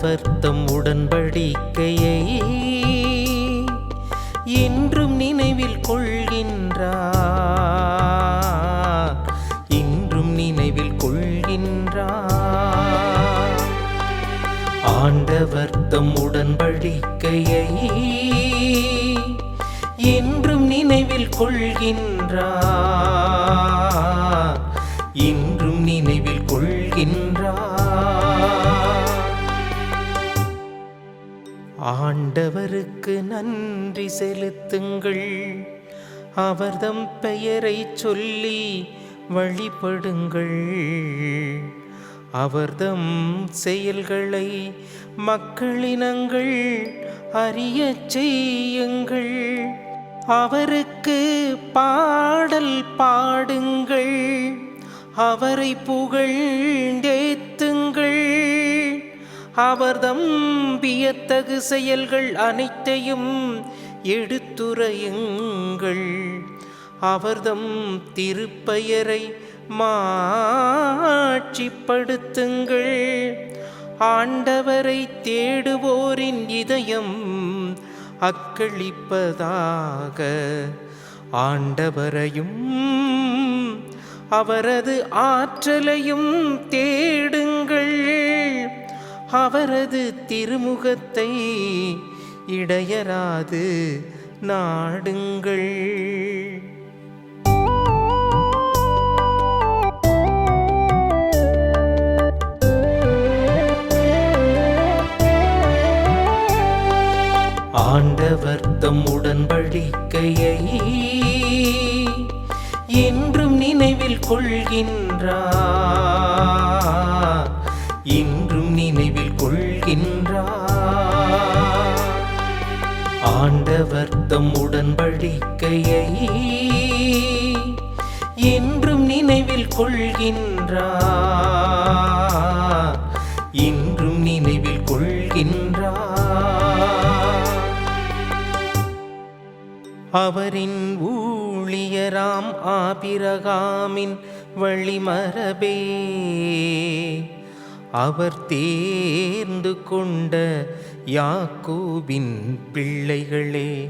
அவர்த்தம் உடன்படிக்கையை இன்றும் நினைவில் கொள்கின்றார். இன்றும் நினைவில் கொள்கின்றார். ஆண்டவர்த்தம் உடன்படிக்கையை இன்றும் நினைவில் கொள்கின்றார். இன்று ஆண்டவருக்கு நன்றி செலுத்துங்கள். அவர்தம் பெயரை சொல்லி வழிபடுங்கள். அவர்தம் செயல்களை மக்களினங்கள் அறியச் செய்யுங்கள். அவருக்கு பாடல் பாடுங்கள். அவரை புகழ்ந்தேத்து அவர்தம் வியத்தகு செயல்கள் அனைத்தையும் எடுத்துரையுங்கள். அவர்தம் திருப்பெயரை மாட்சிப்படுத்துங்கள் ஆண்டவரை தேடுவோரின் இதயம் அக்களிப்பதாக ஆண்டவரையும் அவரது ஆற்றலையும் தேடுங்கள். அவரது திருமுகத்தை இடையராது நாடுங்கள். ஆண்டவர்த்தம் உடன்படிக்கையை என்றும் நினைவில் கொள்கின்றார். ஆண்டவர் தம் உடன்படிக்கையை என்றும் நினைவில் கொள்கின்றார். இன்றும் நினைவில் கொள்கின்றார். அவரின் ஊழியராம் ஆபிரகாமின் வழிமரபே. அவர் தேர்ந்து கொண்ட யாக்கோபின் பிள்ளைகளே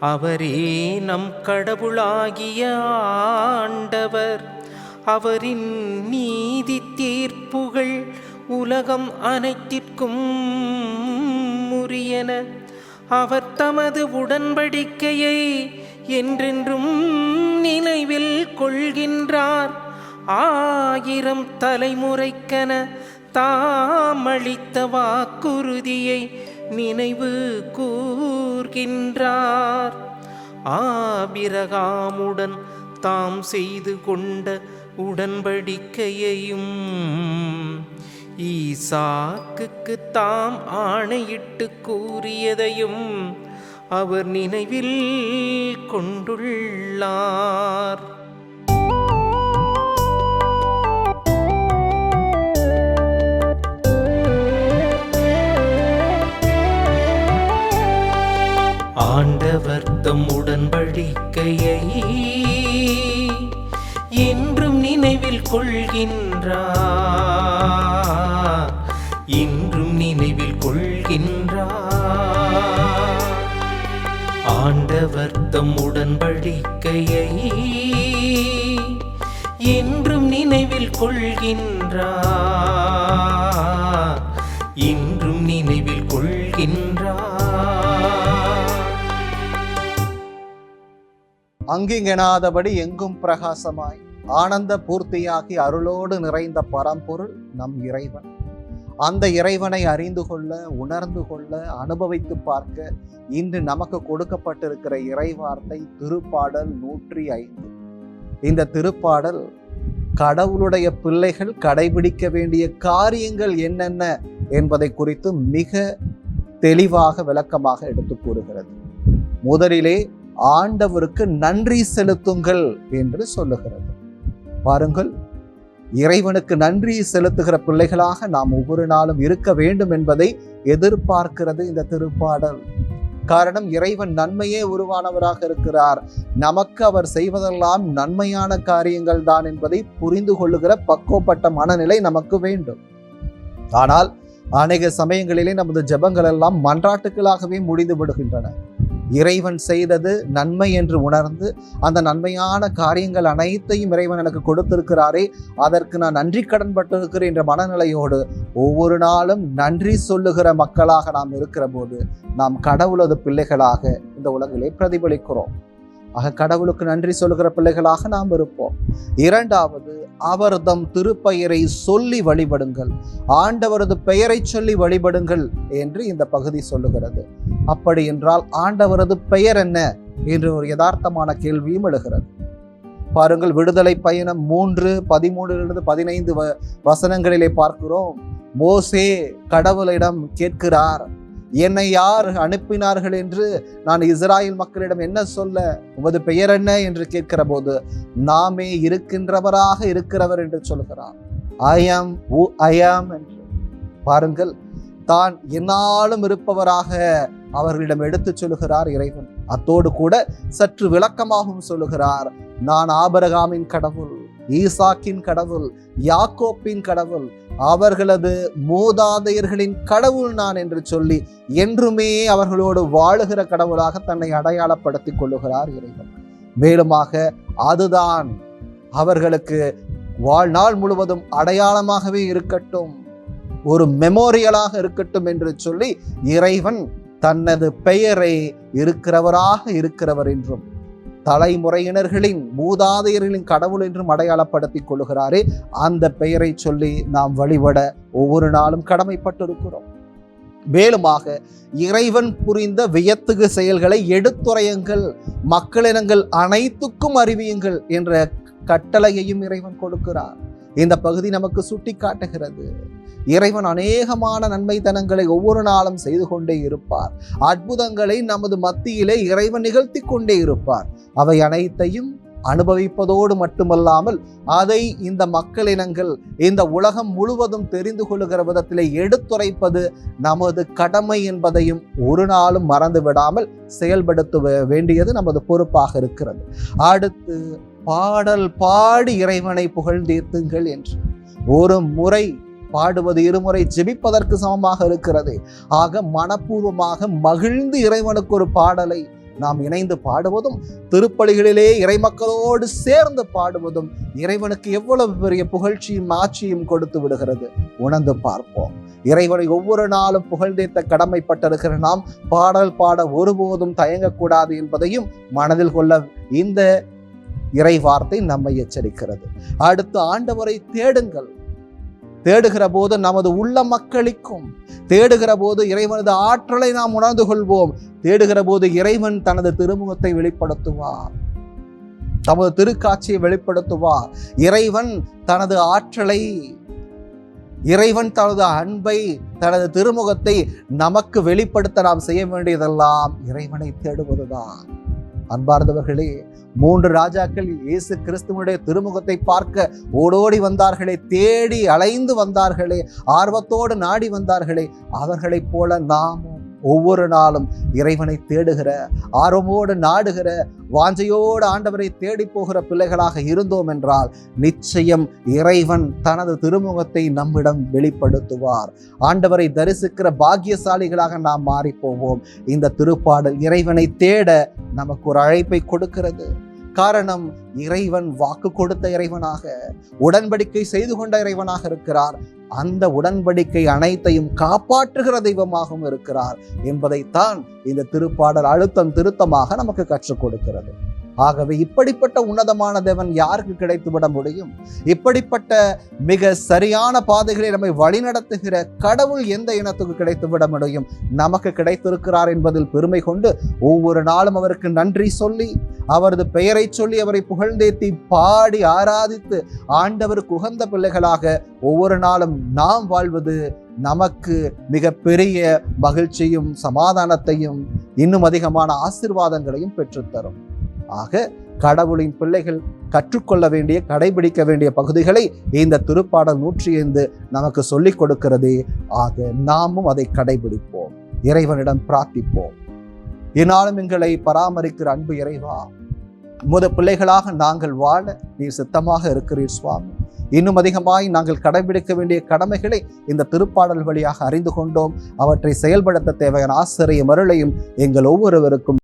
அவரே நம் கடவுளாகிய ஆண்டவர். அவரின் நீதி தீர்ப்புகள் உலகம் அனைத்திற்கும் உரியன. அவர் தமது உடன்படிக்கையை என்றென்றும் நினைவில் கொள்கின்றார். ஆயிரம் தலைமுறைக்கென தாமளித்த வாக்குறுதியை நினைவு கூர்கின்றார். ஆபிரகாமுடன் தாம் செய்து கொண்ட உடன்படிக்கையையும் ஈசாக்குக்கு தாம் ஆணையிட்டு கூறியதையும் அவர் நினைவில் கொண்டுள்ளார். ஆண்டவர் உடன்படிக்கையை என்றும் நினைவில் கொள்கின்றார். இன்றும் நினைவில் கொள்கின்றார். ஆண்டவர்த்தம் உடன்படிக்கையை என்றும் நினைவில் கொள்கின்றார். அங்கிங்கெனாதபடி எங்கும் பிரகாசமாய் ஆனந்த பூர்த்தியாகி அருளோடு நிறைந்த பரம்பொருள் நம் இறைவன். அந்த இறைவனை அறிந்து கொள்ள உணர்ந்து கொள்ள அனுபவித்து பார்க்க இன்று நமக்கு கொடுக்கப்பட்டிருக்கிற இறைவார்த்தை திருப்பாடல் நூற்றி ஐந்து. இந்த திருப்பாடல் கடவுளுடைய பிள்ளைகள் கடைபிடிக்க வேண்டிய காரியங்கள் என்னென்ன என்பதை குறித்து மிக தெளிவாக விளக்கமாக எடுத்து கூறுகிறது. முதலிலே ஆண்டவருக்கு நன்றி செலுத்துங்கள் என்று சொல்லுகிறது. பாருங்கள் இறைவனுக்கு நன்றி செலுத்துகிற பிள்ளைகளாக நாம் ஒவ்வொரு நாளும் இருக்க வேண்டும் என்பதை எதிர்பார்க்கிறது இந்த திருப்பாடல். காரணம் இறைவன் நன்மையே உருவானவராக இருக்கிறார். நமக்கு அவர் செய்வதெல்லாம் நன்மையான காரியங்கள் தான் என்பதை புரிந்து கொள்ளுகிற பக்குவப்பட்ட மனநிலை நமக்கு வேண்டும். ஆனால் அநேக சமயங்களிலே நமது ஜபங்கள் எல்லாம் மன்றாட்டுகளாகவே முடிந்து விடுகின்றன. இறைவன் செய்தது நன்மை என்று உணர்ந்து அந்த நன்மையான காரியங்கள் அனைத்தையும் இறைவன் எனக்கு கொடுத்திருக்கிறாரே அதற்கு நான் நன்றி கடன் பட்டிருக்கிறேன் என்ற மனநிலையோடு ஒவ்வொரு நாளும் நன்றி சொல்லுகிற மக்களாக நாம் இருக்கிற போது நாம் கடவுளது பிள்ளைகளாக இந்த உலகிலே பிரதிபலிக்கிறோம். ஆக கடவுளுக்கு நன்றி சொல்லுகிற பிள்ளைகளாக நாம் இருப்போம். இரண்டாவது அவர்தம் திருப்பெயரை சொல்லி வழிபடுங்கள். ஆண்டவரது பெயரை சொல்லி வழிபடுங்கள் என்று இந்த பகுதி சொல்லுகிறது. அப்படி என்றால் ஆண்டவரது பெயர் என்ன என்று ஒரு யதார்த்தமான கேள்வியும் எழுகிறது. பாருங்கள் விடுதலை பயணம் மூன்று பதிமூன்றிலிருந்து பதினைந்து வ- வசனங்களிலே பார்க்கிறோம். மோசே கடவுளிடம் கேட்கிறார் என்னை யார் அனுப்பினார்கள் என்று நான் இஸ்ராயல் மக்களிடம் என்ன சொல்ல உமது பெயர் என்ன என்று கேட்கிற போது நாமே இருக்கின்றவராக இருக்கிறவர் என்று சொல்கிறார். ஐ உ ஐ என்று. பாருங்கள் தான் என்னாலும் இருப்பவராக அவர்களிடம் எடுத்துச் சொல்லுகிறார் இறைவன். அத்தோடு கூட சற்று விளக்கமாகவும் சொல்லுகிறார் நான் ஆபரகாமின் கடவுள் ஈசாக்கின் கடவுள் யாக்கோப்பின் கடவுள் அவர்களது மூதாதையர்களின் கடவுள் நான் என்று சொல்லி என்றுமே அவர்களோடு வாழுகிற கடவுளாக தன்னை அடையாளப்படுத்திக் கொள்ளுகிறார் இறைவன். மேலுமாக அதுதான் அவர்களுக்கு வாழ்நாள் முழுவதும் அடையாளமாகவே இருக்கட்டும் ஒரு மெமோரியலாக இருக்கட்டும் என்று சொல்லி இறைவன் தனது பெயரை இருக்கிறவராக இருக்கிறவர் என்றும் தலைமுறையினர்களின் மூதாதையர்களின் கடவுள் என்றும் அடையாளப்படுத்திக் கொள்கிறாரே அந்த பெயரை சொல்லி நாம் வழிபட ஒவ்வொரு நாளும் கடமைப்பட்டிருக்கிறோம். மேலுமாக இறைவன் புரிந்த வியத்துகு செயல்களை எடுத்துரையுங்கள். மக்களினங்கள் அனைத்துக்கும் அறிவியுங்கள் என்ற கட்டளையையும் இறைவன் கொடுக்கிறார். இந்த பகுதி நமக்கு சுட்டி காட்டுகிறது இறைவன் அநேகமான நன்மைத்தனங்களை ஒவ்வொரு நாளும் செய்து கொண்டே இருப்பார். அற்புதங்களை நமது மத்தியிலே இறைவன் நிகழ்த்தி கொண்டே இருப்பார். அவை அனைத்தையும் அனுபவிப்பதோடு மட்டுமல்லாமல் அதை இந்த மக்களினங்கள் இந்த உலகம் முழுவதும் தெரிந்து கொள்ளுகிற விதத்திலே எடுத்துரைப்பது நமது கடமை என்பதையும் ஒரு நாளும் மறந்து விடாமல் செயல்படுத்த வேண்டியது நமது பொறுப்பாக இருக்கிறது. அடுத்து பாடல் பாடி இறைவனை புகழ்ந்தேத்துங்கள் என்று. ஒரு முறை பாடுவது இருமுறை ஜெபிப்பதற்கு சமமாக இருக்கிறது. ஆக மனப்பூர்வமாக மகிழ்ந்து இறைவனுக்கு ஒரு பாடலை நாம் இணைந்து பாடுவதும் திருப்பலிகளிலே இறைமக்களோடு சேர்ந்து பாடுவதும் இறைவனுக்கு எவ்வளவு பெரிய புகழ்ச்சியும் ஆட்சியும் கொடுத்து விடுகிறது. உணர்ந்து பார்ப்போம். இறைவனை ஒவ்வொரு நாளும் புகழ்ந்தேத்த கடமைப்பட்டிருக்கிற நாம் பாடல் பாட ஒருபோதும் தயங்கக்கூடாது என்பதையும் மனதில் கொள்ள இந்த இறை வார்த்தை நம்மை எச்சரிக்கிறது. அடுத்த ஆண்டவரை தேடுங்கள். தேடுகிற போது நமது உள்ள மக்களுக்கும் தேடுகிற போது இறைவனது ஆற்றலை நாம் உணர்ந்து கொள்வோம். தேடுகிற போது இறைவன் தனது திருமுகத்தை வெளிப்படுத்துவார். தமது திருக்காட்சியை வெளிப்படுத்துவார். இறைவன் தனது ஆற்றலை இறைவன் தனது அன்பை தனது திருமுகத்தை நமக்கு வெளிப்படுத்த நாம் செய்ய வேண்டியதெல்லாம் இறைவனை தேடுவதுதான். அன்பார்ந்தவர்களே மூன்று ராஜாக்கள் இயேசு கிறிஸ்துவனுடைய திருமுகத்தை பார்க்க ஓடோடி வந்தார்களே தேடி அலைந்து வந்தார்களே ஆர்வத்தோடு நாடி வந்தார்களே அவர்களைப் போல நாமும் ஒவ்வொரு நாளும் இறைவனை தேடுகிற ஆர்வமோடு நாடுகிற வாஞ்சையோடு ஆண்டவரை தேடி போகிற பிள்ளைகளாக இருந்தோம் என்றால் நிச்சயம் இறைவன் தனது திருமுகத்தை நம்மிடம் வெளிப்படுத்துவார். ஆண்டவரை தரிசிக்கிற பாக்கியசாலிகளாக நாம் மாறிப்போவோம் இந்த திருப்பாடல் இறைவனை தேட நமக்கு ஒரு அழைப்பை கொடுக்கிறது. காரணம் இறைவன் வாக்கு கொடுத்த இறைவனாக உடன்படிக்கை செய்து கொண்ட இறைவனாக இருக்கிறார். அந்த உடன்படிக்கை அனைத்தையும் காப்பாற்றுகிற தெய்வமாகவும் இருக்கிறார் என்பதைத்தான் இந்த திருப்பாடல் அழுத்தம் திருத்தமாக நமக்கு கற்றுக் கொடுக்கிறது. ஆகவே இப்படிப்பட்ட உன்னதமான தேவன் யாருக்கு கிடைத்துவிட முடியும்? இப்படிப்பட்ட மிக சரியான பாதைகளை நம்மை வழிநடத்துகிற கடவுள் எந்த இனத்துக்கு கிடைத்துவிட முடியும்? நமக்கு கிடைத்திருக்கிறார் என்பதில் பெருமை கொண்டு ஒவ்வொரு நாளும் அவருக்கு நன்றி சொல்லி அவரது பெயரை சொல்லி அவரை புகழ்ந்தேத்தி பாடி ஆராதித்து ஆண்டவருக்கு உகந்த பிள்ளைகளாக ஒவ்வொரு நாளும் நாம் வாழ்வது நமக்கு மிக பெரிய மகிழ்ச்சியும் சமாதானத்தையும் இன்னும் அதிகமான ஆசீர்வாதங்களையும் பெற்றுத்தரும். ஆக கடவுளின் பிள்ளைகள் கற்றுக்கொள்ள வேண்டிய கடைபிடிக்க வேண்டிய பகுதிகளை இந்த திருப்பாடல் நூற்றி ஐந்து நமக்கு சொல்லிக் கொடுக்கிறதே. ஆக நாமும் அதை கடைபிடிப்போம். இறைவனிடம் பிரார்த்திப்போம். இந்நாளும் எங்களை பராமரிக்கிற அன்பு இறைவா முத பிள்ளைகளாக நாங்கள் வாழ நீர் சித்தமாக இருக்கிறீர் சுவாமி. இன்னும் அதிகமாய் நாங்கள் கடைபிடிக்க வேண்டிய கடமைகளை இந்த திருப்பாடல் வழியாக அறிந்து கொண்டோம். அவற்றை செயல்படுத்த தேவையான ஆசிரிய மருளையும் எங்கள் ஒவ்வொருவருக்கும்